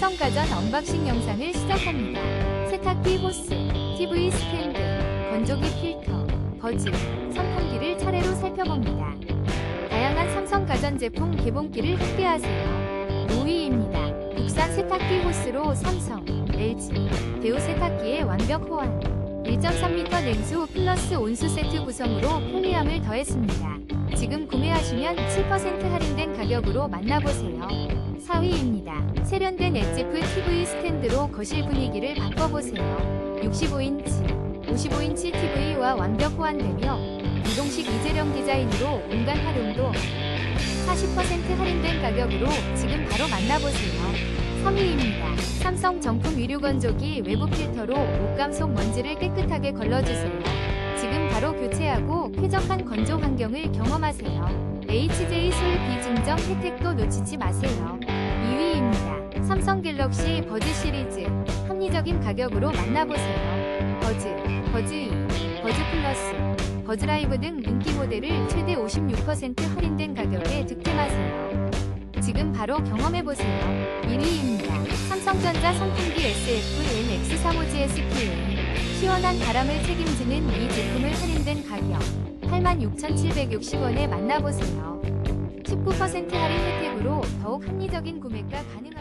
삼성가전 언박싱 영상을 시작합니다. 세탁기 호스, TV 스탠드, 건조기 필터, 버즈, 선풍기를 차례로 살펴봅니다. 다양한 삼성 가전 제품 개봉기를 함께하세요. 5위입니다. 국산 세탁기 호스로 삼성, LG, 대우 세탁기의 완벽 호환. 1.3m 냉수 플러스 온수 세트 구성으로 편리함을 더했습니다. 지금 구매하시면 7% 할인된 가격으로 만나보세요. 4위입니다. 세련된 엣지프 TV 스탠드로 거실 분위기를 바꿔보세요. 65인치, 55인치 TV와 완벽 호환되며 이동식 이재령 디자인으로 공간 활용도 40% 할인된 가격으로 지금 바로 만나보세요. 3위입니다. 삼성 정품 위류 건조기 외부 필터로 옷감 속 먼지를 깨끗하게 걸러주세요. 지금 바로 교체하고 쾌적한 건조 환경을 경험하세요. HJ 솔 비증정 혜택도 놓치지 마세요. 2위입니다. 삼성 갤럭시 버즈 시리즈 합리적인 가격으로 만나보세요. 버즈, 버즈 2, 버즈 플러스, 버즈 라이브 등 인기 모델을 최대 56% 할인된 가격에 득템하세요. 지금 바로 경험해보세요. 1위입니다. 삼성전자 선풍기 SF-NX35GS PA 시원한 바람을 책임지는 이 제품을 할인된 가격 86,760원에 만나보세요. 19% 할인 혜택으로 더욱 합리적인 구매가 가능합니다.